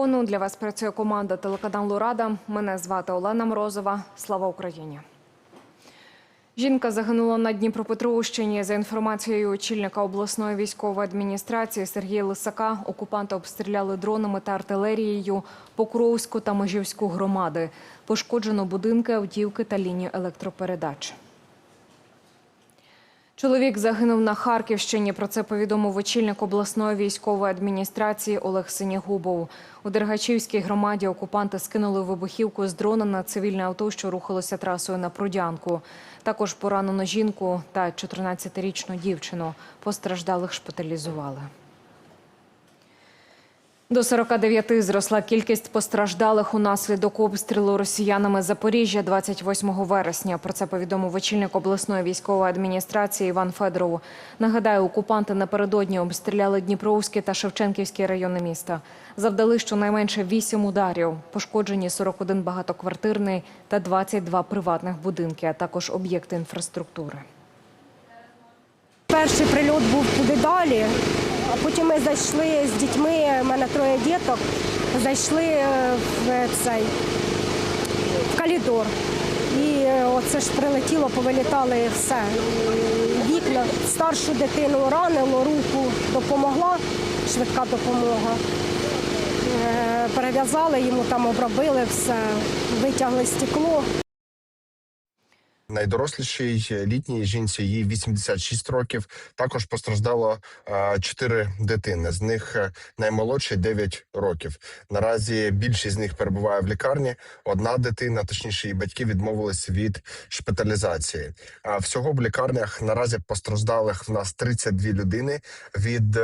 мікрофону для вас працює команда телеканалу Рада. Мене звати Олена Морозова. Слава Україні. Жінка загинула на Дніпропетровщині. За інформацією очільника обласної військової адміністрації Сергія Лисака, окупанти обстріляли дронами та артилерією Покровську та Межівську громади. Пошкоджено будинки, автівки та лінії електропередач. Чоловік загинув на Харківщині. Про це повідомив очільник обласної військової адміністрації Олег Синігубов. У Дергачівській громаді окупанти скинули вибухівку з дрона на цивільне авто, що рухалося трасою на Прудянку. Також поранено жінку та 14-річну дівчину. Постраждалих шпиталізували. До 49 зросла кількість постраждалих унаслідок обстрілу росіянами Запоріжжя 28 вересня. Про це повідомив очільник обласної військової адміністрації Іван Федоров. Нагадаю, окупанти напередодні обстріляли Дніпровський та Шевченківський райони міста. Завдали щонайменше 8 ударів. Пошкоджені 41 багатоквартирний та 22 приватних будинки, а також об'єкти інфраструктури. Перший прильот був туди далі, потім ми зайшли з дітьми, в мене троє діток, зайшли е, в цей в коридор. І е, оце ж прилетіло, повилітали все. Вікна. Старшу дитину ранило, руку допомогла, швидка допомога. Е, Перев'язали йому, там обробили все, витягли стекло. Найдорослішій літній жінці їй 86 років. Також постраждало е, чотири дитини. З них е, наймолодшій 9 років. Наразі більшість з них перебуває в лікарні. Одна дитина, точніше, її батьки відмовились від шпиталізації. А всього в лікарнях наразі постраждалих в нас 32 людини від.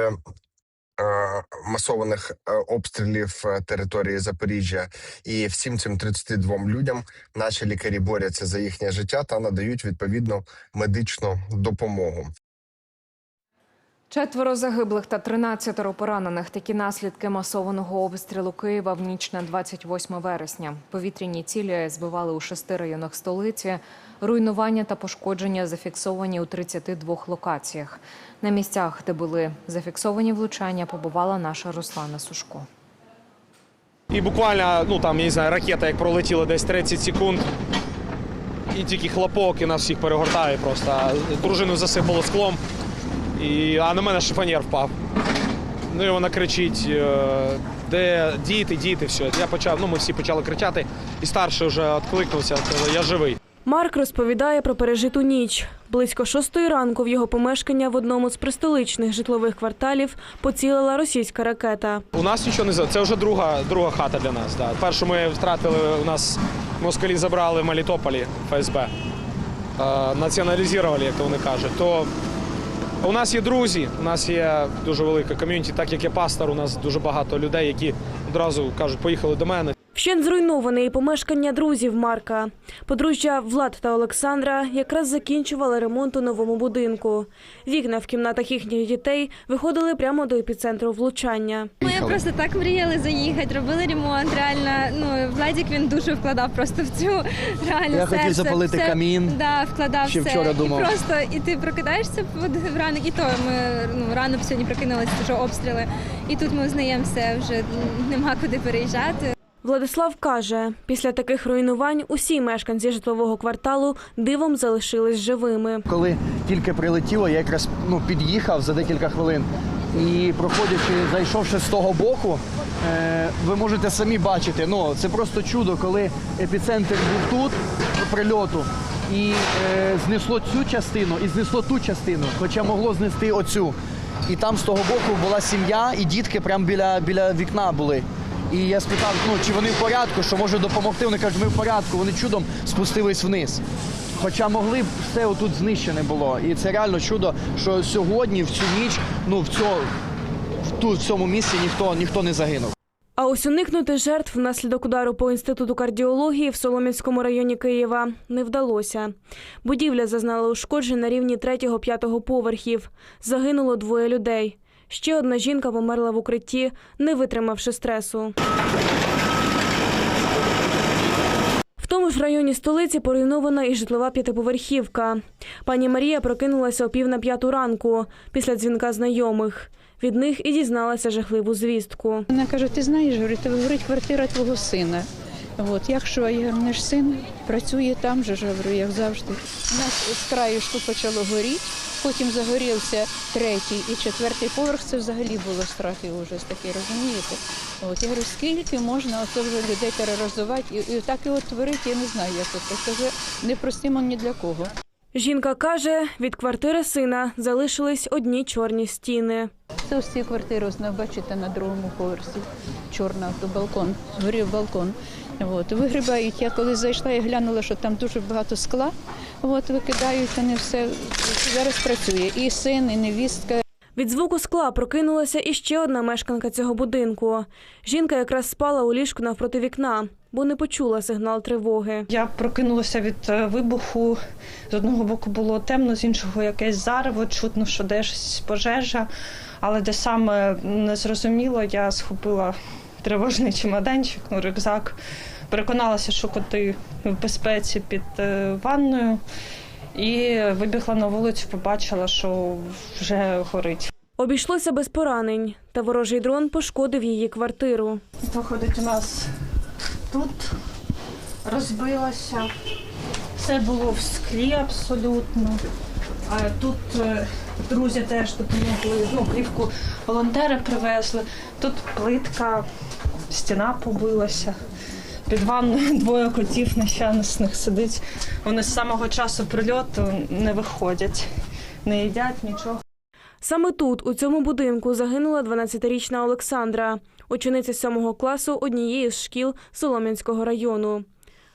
Е, Масованих е, обстрілів е, території Запоріжжя, і всім цим 32 людям наші лікарі борються за їхнє життя та надають відповідну медичну допомогу. Четверо загиблих та 13 поранених. Такі наслідки масованого обстрілу Києва в ніч на 28 вересня. Повітряні цілі збивали у шести районах столиці. Руйнування та пошкодження зафіксовані у 32 локаціях. На місцях, де були зафіксовані влучання, побувала наша Руслана Сушко. І буквально, ну там, я не знаю, ракета як пролетіла десь 30 секунд. І тільки хлопок, і нас всіх перегортає просто. Дружину засипало склом, і, а на мене шифонєр впав. Ну і вона кричить, е, де діти, діти, все. Я почав, ну ми всі почали кричати, і старший вже відкликнувся, сказав, я живий. Марк розповідає про пережиту ніч. Близько шостої ранку в його помешкання в одному з пристоличних житлових кварталів поцілила російська ракета. У нас нічого не за це вже друга, друга хата для нас. Да. Першу ми втратили, у нас москалі забрали в Мелітополі ФСБ. Е, націоналізували, як то вони кажуть. То у нас є друзі, у нас є дуже велика ком'юніті, так як я пастор, у нас дуже багато людей, які одразу кажуть, поїхали до мене. Вщент зруйноване і помешкання друзів Марка. Подружжя Влад та Олександра якраз закінчували ремонт у новому будинку. Вікна в кімнатах їхніх дітей виходили прямо до епіцентру влучання. Ми просто так мріяли заїхати, робили ремонт. Реально, ну Владік він дуже вкладав просто в цю реально. Я все, хотів запалити все, камін. Да, вкладав Ще все. вчора думав. І просто і ти прокидаєшся в ранок, і то ми ну рано сьогодні прокинулися, що обстріли. І тут ми узнаємося, вже нема куди переїжджати. Владислав каже, після таких руйнувань усі мешканці житлового кварталу дивом залишились живими. Коли тільки прилетіло, я якраз ну, під'їхав за декілька хвилин. І проходячи, зайшовши з того боку, е, ви можете самі бачити. Ну це просто чудо, коли епіцентр був тут прильоту, і е, знесло цю частину і знесло ту частину, хоча могло знести оцю. І там з того боку була сім'я, і дітки прямо біля, біля вікна були. І я спитав, ну чи вони в порядку, що може допомогти. Вони кажуть, ми в порядку. Вони чудом спустились вниз. Хоча могли б все отут знищене було. І це реально чудо, що сьогодні, в цю ніч, ну в цьому в тут в цьому місці ніхто ніхто не загинув. А ось уникнути жертв внаслідок удару по інституту кардіології в Солом'янському районі Києва не вдалося. Будівля зазнала ушкоджень на рівні 3-5 поверхів. Загинуло двоє людей. Ще одна жінка померла в укритті, не витримавши стресу. В тому ж районі столиці поруйнована і житлова п'ятиповерхівка. Пані Марія прокинулася о пів на п'яту ранку після дзвінка знайомих. Від них і дізналася жахливу звістку. Вона каже: ти знаєш, говорить, горить квартира твого сина. От, якщо наш син працює там же, ж, говорю, як завжди. У нас з краю ж почало горіти, потім загорівся третій і четвертий поверх. Це взагалі було страх і ужас такий, розумієте? От я говорю, скільки можна оце вже людей тероризувати і, і так і от творити, я не знаю, як це. Це вже непростимо ні для кого. Жінка каже, від квартири сина залишились одні чорні стіни. Це ось ці квартири, ось, бачите, на другому поверсі. Чорна, то балкон, згорів балкон. От, вигрібають. Я коли зайшла і глянула, що там дуже багато скла. От, викидають, вони все зараз працює. І син, і невістка. Від звуку скла прокинулася іще одна мешканка цього будинку. Жінка якраз спала у ліжку навпроти вікна, бо не почула сигнал тривоги. Я прокинулася від е, вибуху. З одного боку було темно, з іншого якесь зарево, чутно, що десь пожежа, але де саме не зрозуміло, я схопила тривожний чемоданчик, ну, рюкзак. Переконалася, що коти в безпеці під е, ванною. І вибігла на вулицю, побачила, що вже горить. Обійшлося без поранень, та ворожий дрон пошкодив її квартиру. Виходить, у нас тут розбилося. Все було в склі абсолютно. А тут е, друзі теж допомогли. Ну, плівку волонтери привезли. Тут плитка, стіна побилася. Під ванною двоє котів нещасних сидить. Вони з самого часу прильоту не виходять, не їдять нічого. Саме тут, у цьому будинку, загинула 12-річна Олександра, учениця 7 класу однієї з шкіл Солом'янського району.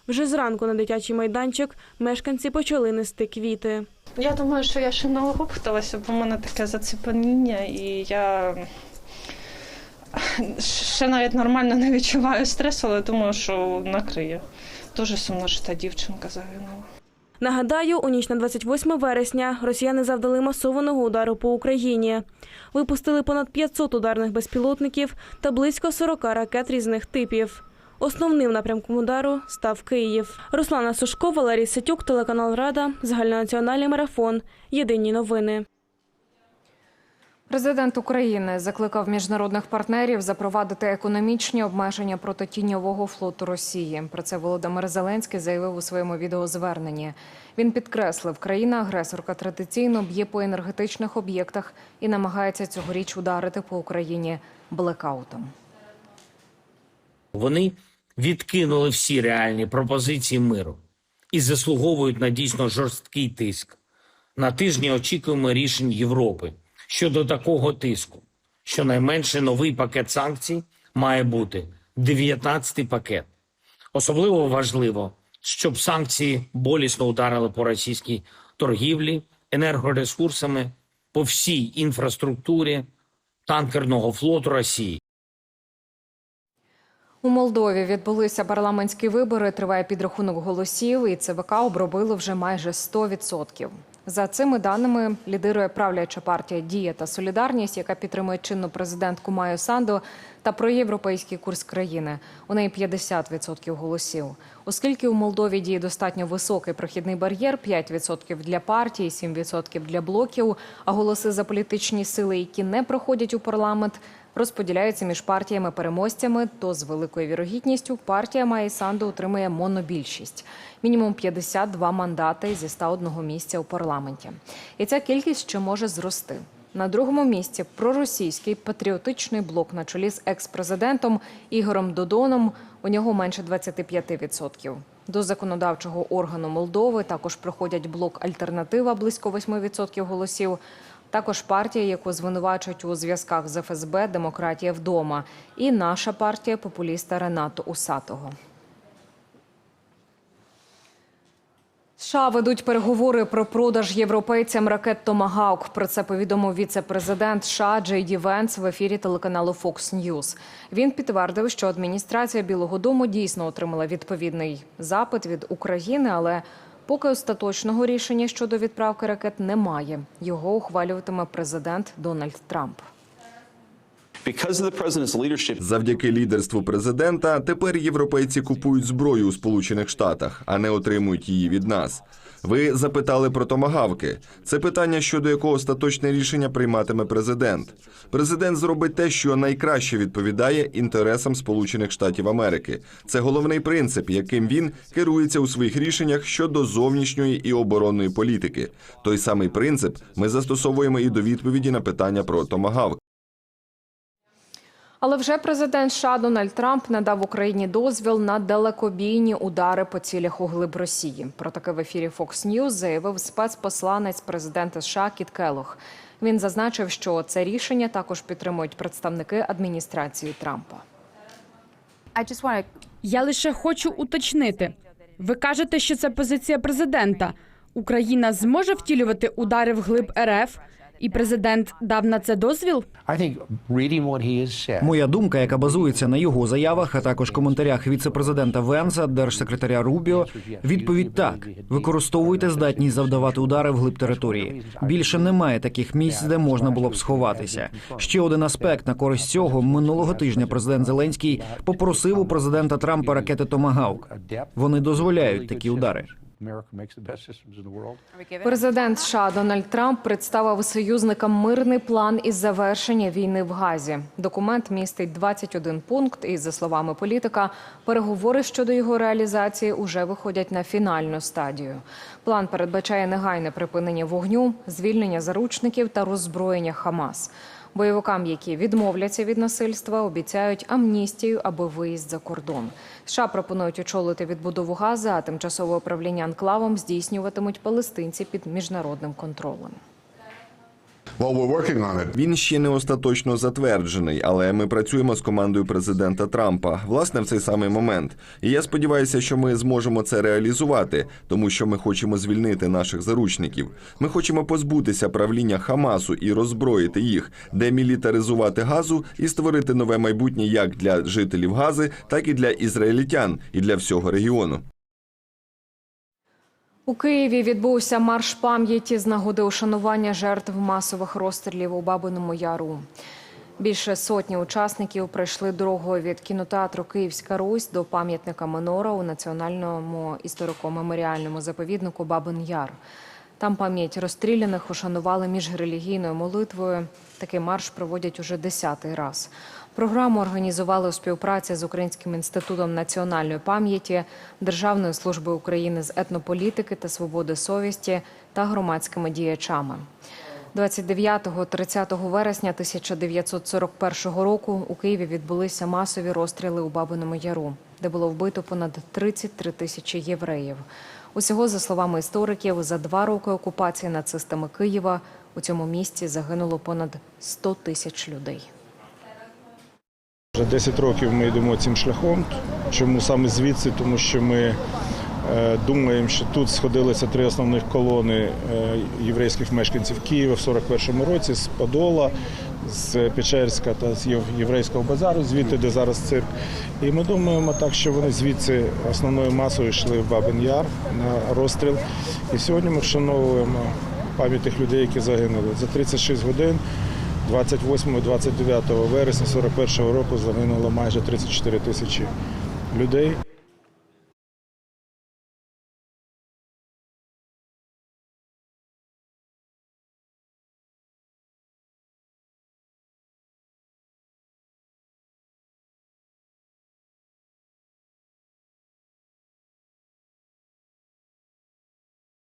Вже зранку на дитячий майданчик мешканці почали нести квіти. Я думаю, що я ще не оговталася, бо в мене таке заціпаніння, і я ще навіть нормально не відчуваю стресу, але думаю, що накриє. Дуже сумно, що та дівчинка загинула. Нагадаю, у ніч на 28 вересня росіяни завдали масованого удару по Україні. Випустили понад 500 ударних безпілотників та близько 40 ракет різних типів. Основним напрямком удару став Київ. Руслана Сушко, Валерій Сетюк, телеканал Рада, загальнонаціональний марафон. Єдині новини. Президент України закликав міжнародних партнерів запровадити економічні обмеження проти тіньового флоту Росії. Про це Володимир Зеленський заявив у своєму відеозверненні. Він підкреслив, країна-агресорка традиційно б'є по енергетичних об'єктах і намагається цьогоріч ударити по Україні блекаутом. Вони відкинули всі реальні пропозиції миру і заслуговують на дійсно жорсткий тиск. На тижні очікуємо рішень Європи щодо такого тиску. Щонайменше новий пакет санкцій має бути 19-й пакет. Особливо важливо, щоб санкції болісно ударили по російській торгівлі, енергоресурсами, по всій інфраструктурі танкерного флоту Росії. У Молдові відбулися парламентські вибори. Триває підрахунок голосів, і ЦВК обробило вже майже 100%. За цими даними лідирує правляча партія Дія та Солідарність, яка підтримує чинну президентку Маю Санду та проєвропейський курс країни. У неї 50% голосів. Оскільки у Молдові діє достатньо високий прохідний бар'єр 5% для партій, 7% для блоків, а голоси за політичні сили, які не проходять у парламент, розподіляються між партіями-переможцями, то з великою вірогідністю партія Майї Санду отримає монобільшість. Мінімум 52 мандати зі 101 місця у парламенті. І ця кількість ще може зрости. На другому місці проросійський патріотичний блок на чолі з екс-президентом Ігорем Додоном. У нього менше 25%. До законодавчого органу Молдови також проходять блок Альтернатива близько 8% голосів. Також партія, яку звинувачують у зв'язках з ФСБ Демократія вдома, і наша партія популіста Ренато Усатого. США ведуть переговори про продаж європейцям ракет Томагаук. Про це повідомив віце-президент США Джей Ді Венс в ефірі телеканалу Fox News. Він підтвердив, що адміністрація Білого Дому дійсно отримала відповідний запит від України, але поки остаточного рішення щодо відправки ракет немає. Його ухвалюватиме президент Дональд Трамп. Завдяки лідерству президента тепер європейці купують зброю у Сполучених Штатах, а не отримують її від нас. Ви запитали про томагавки. Це питання, щодо якого остаточне рішення прийматиме президент. Президент зробить те, що найкраще відповідає інтересам Сполучених Штатів Америки. Це головний принцип, яким він керується у своїх рішеннях щодо зовнішньої і оборонної політики. Той самий принцип ми застосовуємо і до відповіді на питання про томагавки. Але вже президент США Дональд Трамп надав Україні дозвіл на далекобійні удари по цілях у глиб Росії. Про таке в ефірі Fox News заявив спецпосланець президента США Кіт Келох. Він зазначив, що це рішення також підтримують представники адміністрації Трампа. Я лише хочу уточнити. Ви кажете, що це позиція президента. Україна зможе втілювати удари вглиб РФ, і президент дав на це дозвіл? Моя думка, яка базується на його заявах, а також коментарях віцепрезидента Венса, держсекретаря Рубіо, відповідь так: використовуйте здатність завдавати удари вглиб території. Більше немає таких місць, де можна було б сховатися. Ще один аспект на користь цього минулого тижня. Президент Зеленський попросив у президента Трампа ракети Томагавк. Вони дозволяють такі удари. Президент США Дональд Трамп представив союзникам мирний план із завершення війни в Газі. Документ містить 21 пункт, і за словами політика, переговори щодо його реалізації уже виходять на фінальну стадію. План передбачає негайне припинення вогню, звільнення заручників та роззброєння Хамас. Бойовикам, які відмовляться від насильства, обіцяють амністію або виїзд за кордон. США пропонують очолити відбудову Гази, а тимчасове управління анклавом здійснюватимуть палестинці під міжнародним контролем. Він ще не остаточно затверджений, але ми працюємо з командою президента Трампа власне в цей самий момент. І я сподіваюся, що ми зможемо це реалізувати, тому що ми хочемо звільнити наших заручників. Ми хочемо позбутися правління Хамасу і роззброїти їх, демілітаризувати газу і створити нове майбутнє як для жителів Гази, так і для ізраїльтян і для всього регіону. У Києві відбувся марш пам'яті з нагоди ушанування жертв масових розстрілів у Бабиному Яру. Більше сотні учасників пройшли дорогою від кінотеатру Київська Русь до пам'ятника Минора у національному історико-меморіальному заповіднику Бабин Яр. Там пам'ять розстріляних ушанували міжрелігійною молитвою. Такий марш проводять уже десятий раз. Програму організували у співпраці з Українським інститутом національної пам'яті, Державною службою України з етнополітики та свободи совісті та громадськими діячами. 29-30 вересня 1941 року у Києві відбулися масові розстріли у Бабиному Яру, де було вбито понад 33 тисячі євреїв. Усього, за словами істориків, за два роки окупації нацистами Києва у цьому місті загинуло понад 100 тисяч людей. Вже 10 років ми йдемо цим шляхом. Чому саме звідси? Тому що ми е, думаємо, що тут сходилися три основних колони е, єврейських мешканців Києва в 41-му році з Подола, з Печерська та з єврейського базару, звідти, де зараз цирк. І ми думаємо так, що вони звідси основною масою йшли в Бабин Яр на розстріл. І сьогодні ми вшановуємо пам'ять тих людей, які загинули. За 36 годин 28-29 вересня 41 року загинуло майже 34 тисячі людей.